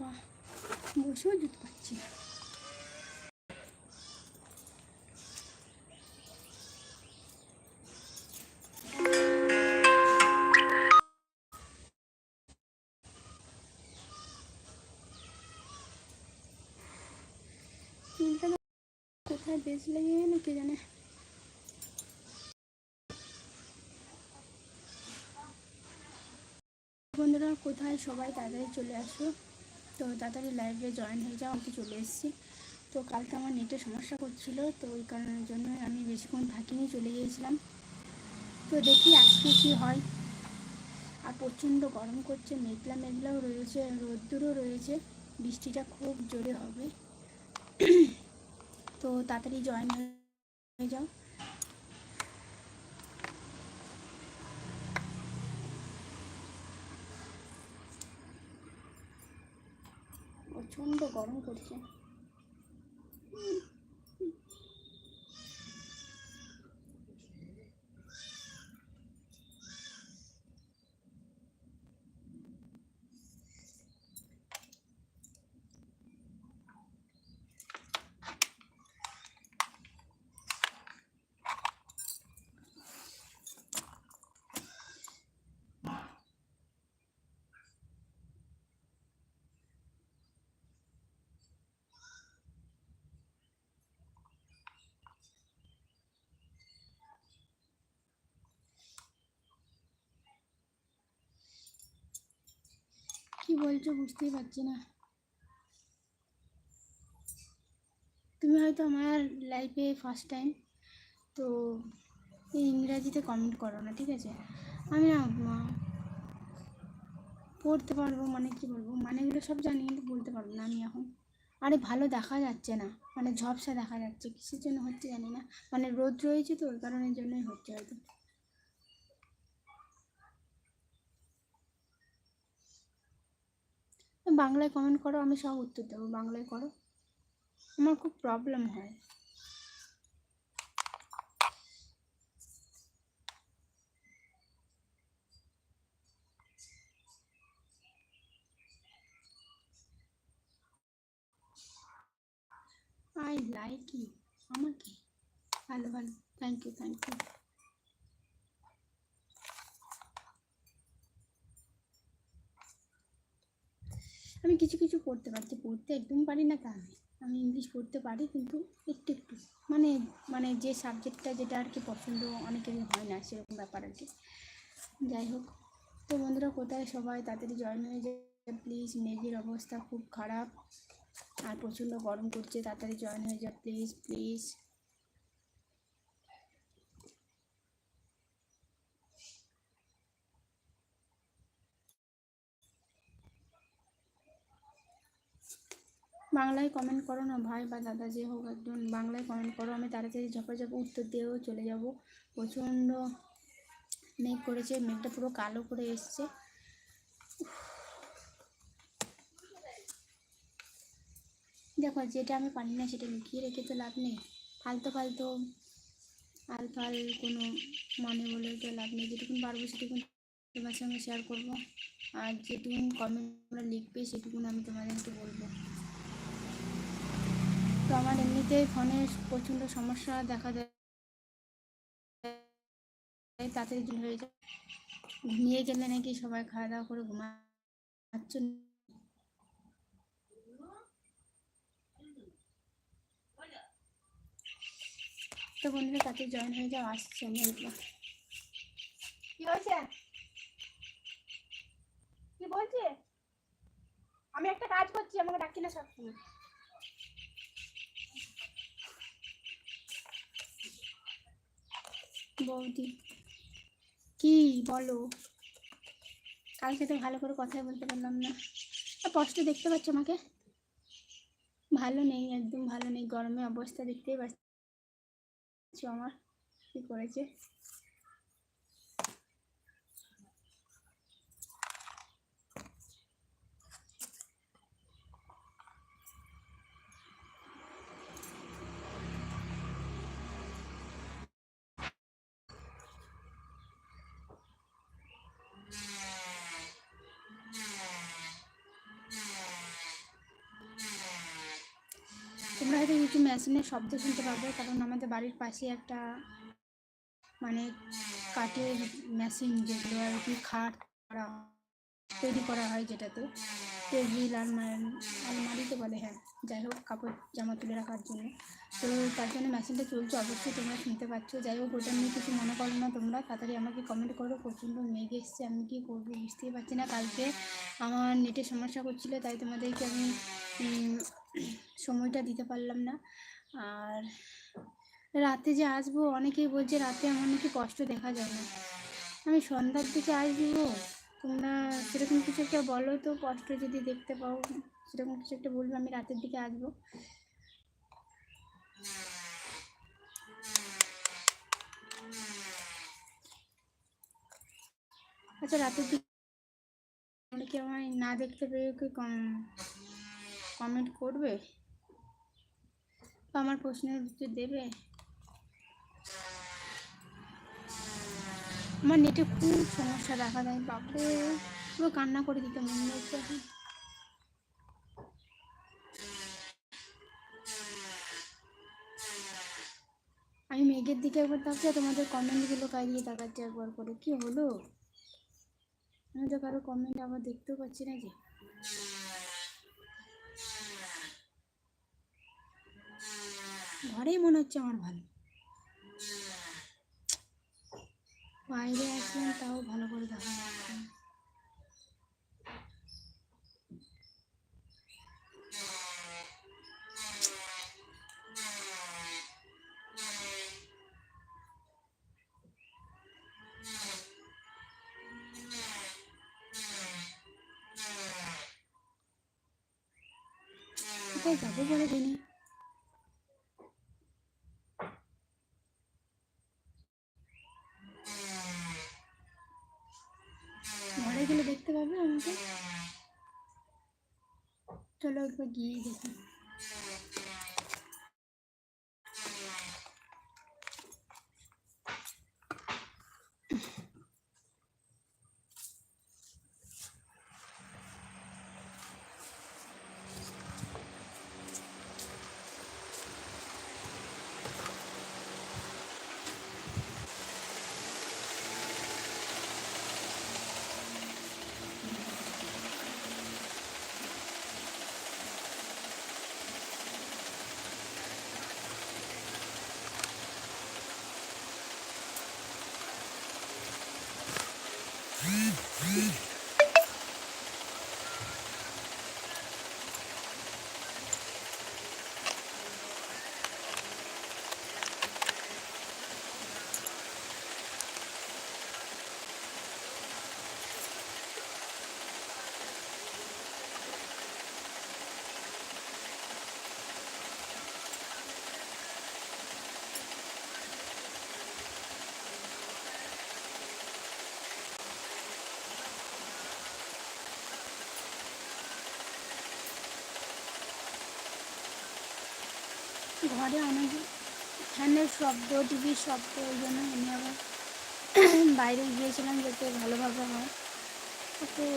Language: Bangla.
বাবা বসেও জুতো পাচ্ছি। না কোথায় বেশ লেগে গেল কে জানে। বন্ধুরা, কোথায় সবাই তাড়াতাড়ি চলে আসো। তো তাড়াতাড়ি লাইভে জয়েন হয়ে যাও, আমি চলে এসেছি। তো কালকে আমার নেটে সমস্যা করছিল তো ওই কারণের জন্য আমি বেশিক্ষণ থাকিনি, চলে গিয়েছিলাম। তো দেখি আজকে কী হয়। আর প্রচণ্ড গরম করছে, মেঘলা মেঘলাও রয়েছে, রোদ্দুরও রয়েছে, বৃষ্টিটা খুব জোরে হবে। তো তাড়াতাড়ি জয়েন হয়ে যাও। প্রচণ্ড গরম করছে কি বলছো বুঝতেই পারছি না। তুমি হয়তো আমার লাইফে ফার্স্ট টাইম তো ইংরাজিতে কমেন্ট করো না, ঠিক আছে? আমি না পড়তে পারব মানে কি বলব? মানেগুলো সব জানি, কিন্তু বলতে পারব না আমি এখন। আরে ভালো দেখা যাচ্ছে না মানে ঝপসা দেখা যাচ্ছে, কিসের জন্য হচ্ছে জানি না। মানে রোদ রয়েছে তো, ওই কারণের জন্যই হচ্ছে হয়তো। বাংলায় কমেন্ট করো, আমি সব উত্তর দেবো, বাংলায় করো। আমার খুব প্রবলেম হয়। আই লাইক ইউ আমাকে ভালো ভালো থ্যাংক ইউ থ্যাংক ইউ আমি কিছু কিছু পড়তে পারছি, পড়তে একদম পারি না তা আমি ইংলিশ পড়তে পারি কিন্তু একটু একটু। মানে মানে যে সাবজেক্টটা যেটা আর কি পছন্দ অনেকেরই হয় না, সেরকম ব্যাপার আর কি। যাই হোক, তো বন্ধুরা কোথায় সবাই? তাড়াতাড়ি জয়েন হয়ে যায় প্লিজ মেঘের অবস্থা খুব খারাপ। আর প্রচণ্ড গরম করছে তাড়াতাড়ি জয়েন হয়ে যাও প্লিজ প্লিজ বাংলায় কমেন্ট করো না ভাই বা দাদা যে হোক একজন বাংলায় কমেন্ট করো। আমি তাড়াতাড়ি ঝপাঝপ উত্তর দিয়েও চলে যাব। প্রচণ্ড মেঘ করেছে, মেঘটা পুরো কালো করে এসছে। দেখো, যেটা আমি পারি না সেটা লুকিয়ে রেখে তো লাভ নেই। ফালতু ফালতু আলফাল কোনো মানে বলে তো লাভ নেই। যেটুকুন পারব সেটুকুন তোমার সঙ্গে শেয়ার করব। আর যেটুকুন কমেন্ট লিখবে সেটুকুন আমি তোমাদেরকে বলব। তো আমার এমনিতেই ফোনে প্রচণ্ড সমস্যা দেখা যায়। তাড়াতাড়ি হয়ে যায়। ঘুমিয়ে গেলে নাকি সবাই খাওয়া দাওয়া করে ঘুমাচ্ছ। তো বন্ধুরা তাতে জয়েন হয়ে যাও, আসছে আমি কি হয়েছে? কি বলছে আমি একটা কাজ করছি, আমাকে ডাকি না সবসময়। বৌদি। কি? বলো। কালকে তো ভালো করে কথাই বলতে পারলাম না। কষ্ট দেখতে পাচ্ছ আমাকে? ভালো নেই, একদম ভালো নেই। গরমে অবস্থা দেখতেই পাচ্ছি আমার। কি করেছে? হয়তো কিছু মেশিনের শব্দ শুনতে পাবে, কারণ আমাদের বাড়ির পাশে একটা মানে কাঠের মেশিন যেগুলো আর কি খাট করা, তৈরি করা হয় যেটাতে। টেবিল আলমারি আলমারিতে বলে হ্যাঁ যাই হোক, কাপড় জামা তুলে রাখার জন্য। তো তার জন্য মেশিনটা চলছে, অবশ্যই তোমরা শুনতে পাচ্ছ। যাই হোক, ওটা নিয়ে কিছু মনে করো না তোমরা, তাড়াতাড়ি আমাকে কমেন্ট করো, প্রচণ্ড মেঘ এসছে, আমি কি করব বুঝতেই পারছি না। কালকে আমার নেটের সমস্যা করছিল, তাই তোমাদেরকে আমি সময়টা দিতে পারলাম না। আর রাতে যে আসব, অনেকেই বলছে রাতে আমার নাকি কষ্ট দেখা যায় না আমি সন্ধ্যার দিকে আসব, তোমরা সেরকম কিছু একটা বলো তো, কষ্ট যদি দেখতে পাও, সেরকম কিছু একটা বলবে, আমি রাতের দিকে আসব। আচ্ছা রাতের দিকে তোমরা কি আমায় না দেখতে পেয়ে কি কমেন্ট করবে? আমার প্রশ্নের উত্তর দেবে? আমার নেটে খুব সমস্যা দেখা দেয়, বাপরে। পুরো কান্না করে দিতে মনে হচ্ছে আমি মেঘের দিকে একবার তাকাচ্ছি তোমাদের কমেন্টগুলো কারিয়ে তাকাচ্ছি একবার করে। কি হলো? আমি তো কারও কমেন্ট আবার দেখতেও পাচ্ছি না যে। ঘরেই মনে হচ্ছে আমার ভালো বাইরে আসলাম তাও ভালো করে দেখা যাচ্ছে। কোথায় যাব বলে দিনে ঘরে গেলে দেখতে পাবে আমাকে? চলো একবার গিয়ে দেখি। ঘরে অনেক ফ্যানের শব্দ টিভির শব্দ ওই জন্য আমি আবার বাইরে গিয়েছিলাম যাতে ভালোভাবে হয়। ওকে